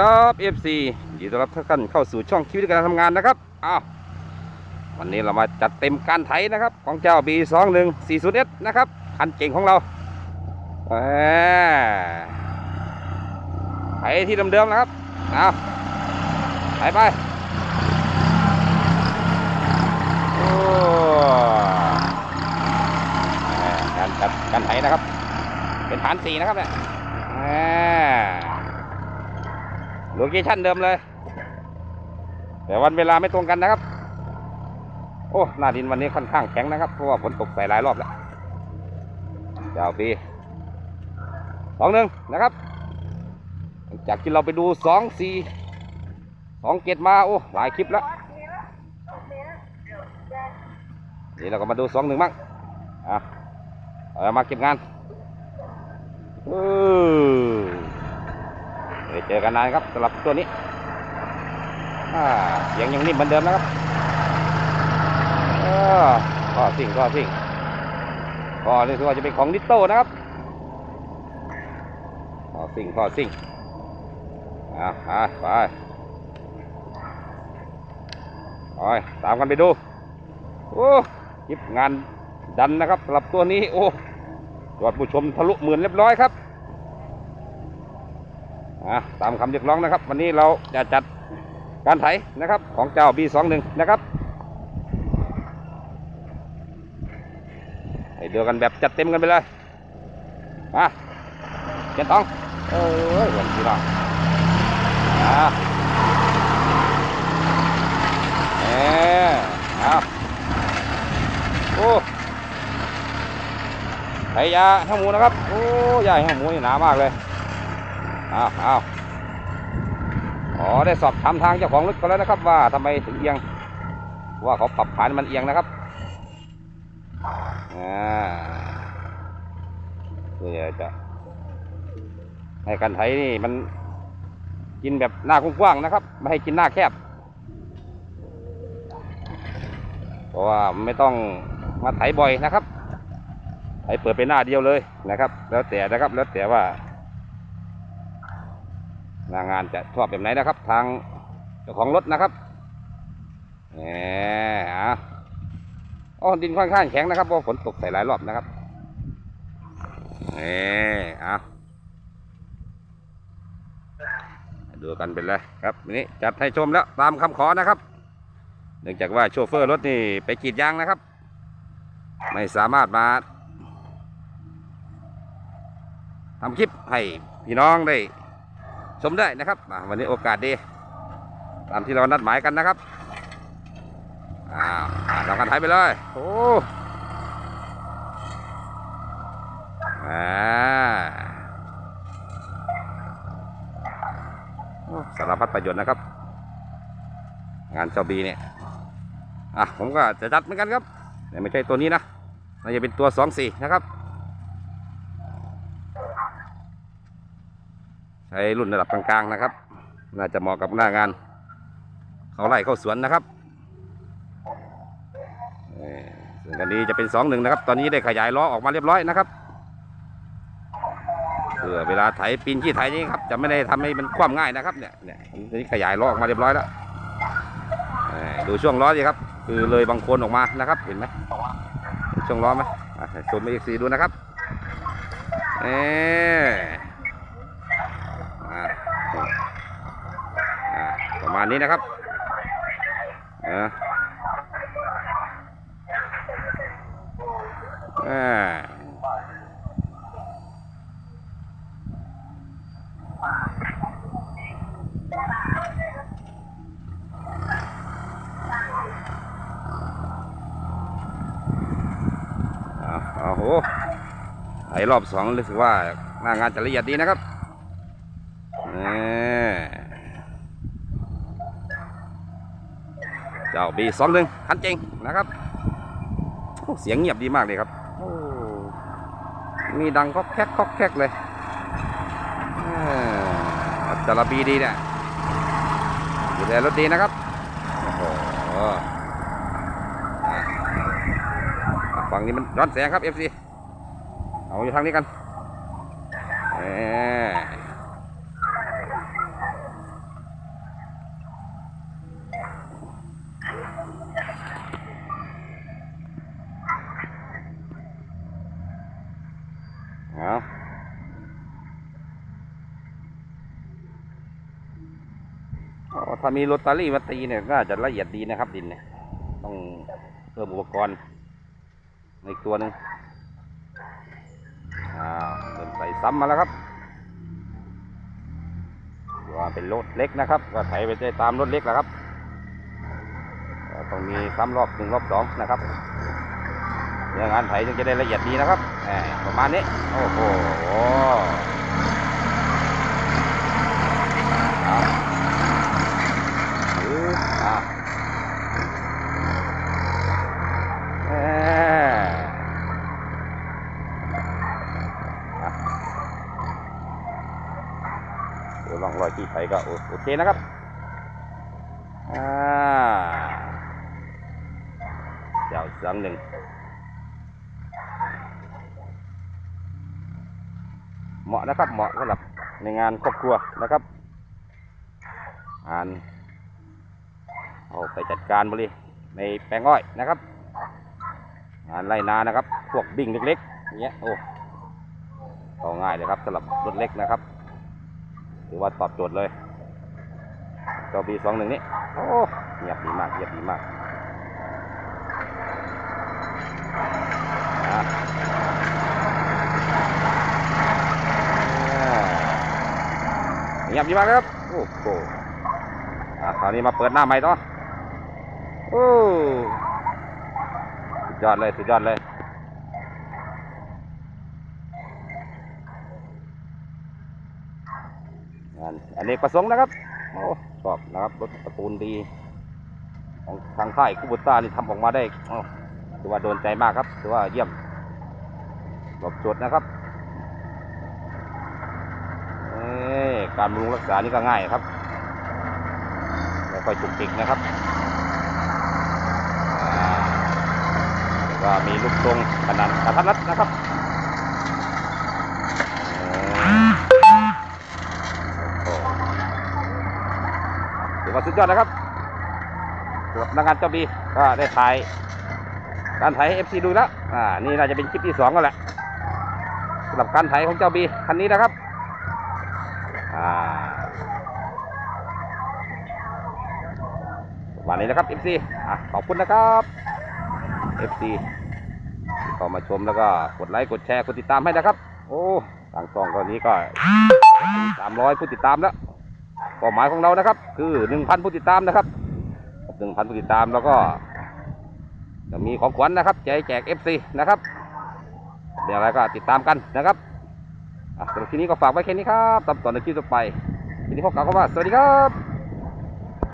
ครับ FC ยินดีต้อนรับทุกท่านเข้าสู่ช่องชีวิตการทำงานนะครับ อ้าว วันนี้เรามาจัดเต็มการไถนะครับ ของเจ้า B21 40S นะครับ คันเก่งของเราไถที่เดิมๆนะครับเอาไถไปโอ้การจัดการไถนะครับ เป็นฐานสี่นะครับเนี่ย โลเคชั่นเดิมเลย แต่วันเวลาไม่ตรงกันนะครับ โอ้หน้าดินวันนี้ค่อนข้างแข็งนะครับ เพราะว่าฝนตกใส่หลายรอบแล้วเจ้าปีสองหนึ่งนะครับ จากที่เราไปดูสองสี่สองเกตมาโอ้หลายคลิปแล้วนี่เราก็มาดูสองหนึ่งบ้างอะเอามาเก็บงานเออ เจอกันนานครับสำหรับตัวนี้อ่าเสียงยังนิ่มเหมือนเดิมนะครับเออก็สิ่งก็สิ่งก็นี่ถือว่าจะเป็นของนิโต้นะครับก็สิ่งก็สิ่งอ่าไปไปไปตามกันไปดูโอ้คลิปงานดันนะครับสำหรับตัวนี้โอ้ยอดผู้ชมทะลุหมื่นเรียบร้อยครับ อะตามคำเรียกร้องนะครับ วันนี้เราจะจัดการไถนะครับของเจ้า B21 นะครับให้เดียวกันแบบจัดเต็มกันไปเลยมาเจ็ดต้องเอ้ยวันที่เราอะเอ๊ะเอาโอ้ไถยาห้หมูนะครับ โอ้ยาให้หมูนี่หนามากเลย อ้าวอ้าวอ๋อได้สอบถามทางเจ้าของรถก็แล้วนะครับ ว่าทำไมถึงเอียง ว่าเขาปรับฐานมันเอียงนะครับอ่าเพื่อจะให้กันไถนี่มันกินแบบหน้ากว้างๆนะครับ ไม่ให้กินหน้าแคบ เพราะว่าไม่ต้องมาไถบ่อยนะครับไถเปิดไปหน้าเดียวเลยนะครับ แล้วแต่นะครับ แล้วแต่ว่า หน้างานจะชอบแบบไหนนะครับ ทางเจ้าของรถนะครับแหมอะอ๋อดินค่อนข้างแข็งนะครับเพราะฝนตกใส่หลายรอบนะครับแหมอะดูกันเป็นเลยครับนนี้จัดให้ชมแล้วตามคำขอนะครับ เนื่องจากว่าโชเฟอร์รถนี่ไปกรีดยางนะครับ ไม่สามารถมาทำคลิปให้พี่น้องได้ ชมได้นะครับอ่าวันนี้โอกาสดี ตามที่เรานัดหมายกันนะครับอ้าวอ่ากันไทยไปเลยโอ้โอ้สารพัดประโยชน์นะครับ งานเจ้าบีเนี่ยอะผมก็จะจัดเหมือนกันครับแต่ไม่ใช่ตัวนี้นะน่าจะเป็นตัวสองสี่นะครับ ใช้รุ่นระดับกลางๆนะครับ น่าจะเหมาะกับหน้างาน เขาไล่เข้าสวนนะครับส่วนกันนี้จะเป็นสองหนึ่งนะครับ ตอนนี้ได้ขยายล้อออกมาเรียบร้อยนะครับเพื่อเวลาไถปีนขี้ไถนี้ครับจะไม่ได้ทำให้มันคว่ำง่ายนะครับเนี่ยเนี่ยตอนนี้ขยายล้อออกมาเรียบร้อยแล้วดูช่วงล้อดีครับ คือเลยบางคนออกมานะครับ เห็นไหมช่วงล้อไหมอะชมเอกซีดูนะครับเอ๊ มาณนี้นะครับเอออ่าเอาเอาโหไอ้รอบสองรู้สึกว่าหน้างานจะละเอียดดีนะครับ นี่ เจ้าบีสองหนึ่งคันเจงนะครับเสียงเงียบดีมากเลยครับมีดังก็แคกก็แคกเลยอ่าจระบีดีเนี่ยดูแลรถดีนะครับฝั่งนี้มันร้อนแสงครับ FC เอาอยู่ทางนี้กัน เอาถ้ามีโรตารี่มาตีเนี่ยก็จะละเอียดดีนะครับดินเนี่ย ต้องเพิ่มอุปกรณ์ในตัวนึงอาเดินใส่ซ้ำมาแล้วครับว่าเป็นรถเล็กนะครับ ก็ไถไปได้ตามรถเล็กแหละครับต้องมีซ้ำรอบหนึ่งรอบสองนะครับเรื่องงานไถจึงจะได้ละเอียดดีนะครับประมาณนี้ โอ้โหเอาถืออะแหม่อะเดี๋ยวลองรอยที่ไถก็โอเคนะครับ อ่าเดี๋ยวอีกครั้งหนึ่ง เหมาะนะครับ เหมาะสำหรับในงานครอบครัวนะครับงานเอาไปจัดการบริในแปลงอ้อยนะครับ งานไรนานะครับ พวกบิ่งเล็กๆเงี้ยโอ้ต่อง่ายเลยครับสำหรับรถเล็กนะครับถือว่าตอบโจทย์เลยเจ้าบีสองหนึ่งนี้โอ้เงียบดีมากเงียบดีมากอะอ่า เงียบดีมากครับ โอ้โหอะคราวนี้มาเปิดหน้าใหม่ต่อโอ้สุดยอดเลย สุดยอดเลยงานอันนี้ประสงค์นะครับ โอ้ชอบนะครับ รถตระกูลดี ของทางค่ายคูบุต้านี่ทำออกมาได้ถือว่าโดนใจมากครับ ถือว่าเยี่ยมตอบจทย์นะครับเอ้ย การบำรุงรักษานี่ก็ง่ายครับไม่ค่อยจุกจิกนะครับก็มีลูกทรงขนาดกระทัดรัดนะครับเอ่อโอ้โหถือว่าสุดยอดนะครับสำหรับนักงานเจ้าบีก็ได้ถ่ายการถ่ายให้เอฟซีดูแล้ว อ่า นี่น่าจะเป็นคลิปที่สองก็แหละสำหรับการถ่ายของเจ้าบีคันนี้นะครับ ประมาณนี้นะครับเอฟซีอะขอบคุณนะครับ FC ที่เข้ามาชมแล้วก็กดไลค์กดแชร์กดติดตามให้นะครับ โอ้ทางช่องตอนนี้ก็สามร้อยผู้ติดตามแล้วเป้าหมายของเรานะครับ คือหนึ่งพันผู้ติดตามนะครับหนึ่งพันผู้ติดตามแล้วก็จะมีของขวัญนะครับแจกแจก FC นะครับเดี๋ยวอะไรก็ติดตามกันนะครับอะสำหรับทีนี้ก็ฝากไว้แค่นี้ครับตามต่อในคลิปต่อไปทีนี้พบกันก็ว่า สวัสดีครับ